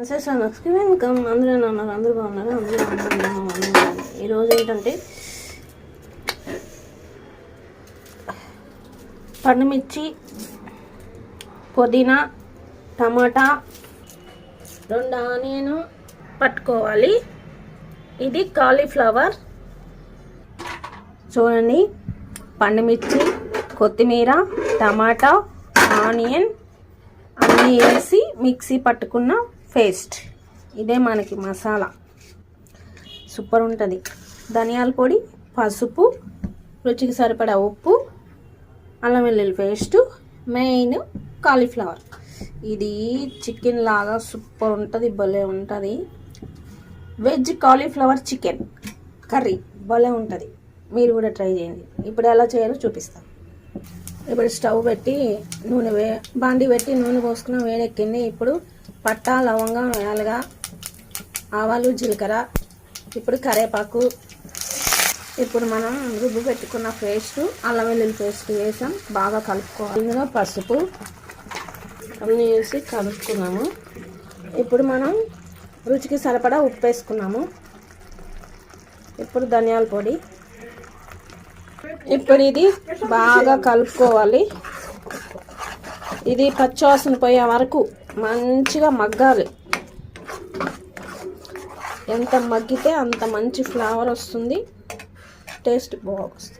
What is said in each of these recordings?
Welcome అందరూ ఎలా ఉన్నారు? అందరూ బాగున్నారు? అందరూ బాగున్నారు ఈరోజు ఏంటంటే పండుమిర్చి పుదీనా టమాటా రెండు ఆనియన్ పట్టుకోవాలి. ఇది కాలీఫ్లవర్. చూడండి పండుమిర్చి కొత్తిమీర టమాటా ఆనియన్ అన్నీ వేసి మిక్సీ పట్టుకున్న పేస్ట్. ఇదే మనకి మసాలా. సూపర్ ఉంటుంది. ధనియాల పొడి పసుపు రుచికి సరిపడా ఉప్పు అల్లం వెల్లుల్లి పేస్ట్ మెయిన్ కాలీఫ్లవర్. ఇది చికెన్ లాగా సూపర్ ఉంటుంది భలే ఉంటుంది. వెజ్ కాలీఫ్లవర్ చికెన్ కర్రీ భలే ఉంటుంది. మీరు కూడా ట్రై చేయండి. ఇప్పుడు ఎలా చేయాలో చూపిస్తాను ఇప్పుడు స్టవ్ పెట్టి నూనె వే బాండి పెట్టి నూనె పోసుకున్న వేడెక్కింది. ఇప్పుడు పట్టా లవంగం వేయాలిగా ఆవాలు జీలకర్ర ఇప్పుడు కరేపాకు. ఇప్పుడు మనం రుబ్బు పెట్టుకున్న పేస్ట్ అల్లం వెల్లుల్లి పేస్ట్ వేసాం బాగా కలుపుకోవాలి. ఇందులో పసుపు అన్నీ వేసి కలుపుకున్నాము. ఇప్పుడు మనం రుచికి సరిపడా ఉప్పు వేసుకున్నాము. ఇప్పుడు ధనియాల పొడి. ఇప్పుడు ఇది బాగా కలుపుకోవాలి. ఇది పచ్చివాసన పోయే వరకు మంచిగా మగ్గాలి. ఎంత మగ్గితే అంత మంచి ఫ్లేవర్ వస్తుంది. టేస్ట్ బాగుంది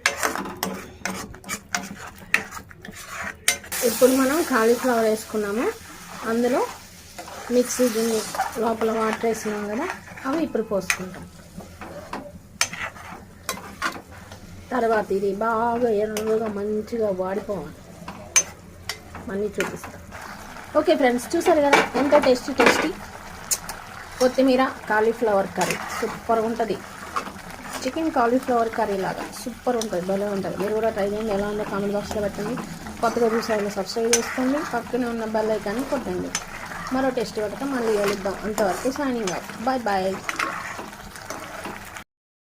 ఇప్పుడు మనం కాలీఫ్లవర్ వేసుకున్నాము. అందులో మిక్సీ గిన్నె లోపల వాటర్ వేసినాం కదా అవి ఇప్పుడు పోసుకుంటాం. తర్వాత ఇది బాగా ఎర్రగా మంచిగా వాడిపోవాలి. మళ్ళీ చూపిస్తాం. ఓకే ఫ్రెండ్స్ చూసారు కదా? ఎంత టేస్టీ టేస్టీ? కొత్తిమీర కాలీఫ్లవర్ కర్రీ. సూపర్ ఉంటుంది. చికెన్ కాలీఫ్లవర్ కర్రీ లాగా సూపర్ ఉంటుంది భలే ఉంటుంది. మీరు కూడా ట్రై చేయండి. ఎలా ఉందో కామెంట్ బాక్స్లో పెట్టండి. కొత్తగా చూసారని సబ్స్క్రైబ్ చేసుకోండి. పక్కనే ఉన్న బెల్ ఐకాన్ని కొట్టండి. మరో టేస్ట్ పడక మళ్ళీ వెళుద్దాం అంతవరకు సైనింగ్ బాయ్ బాయ్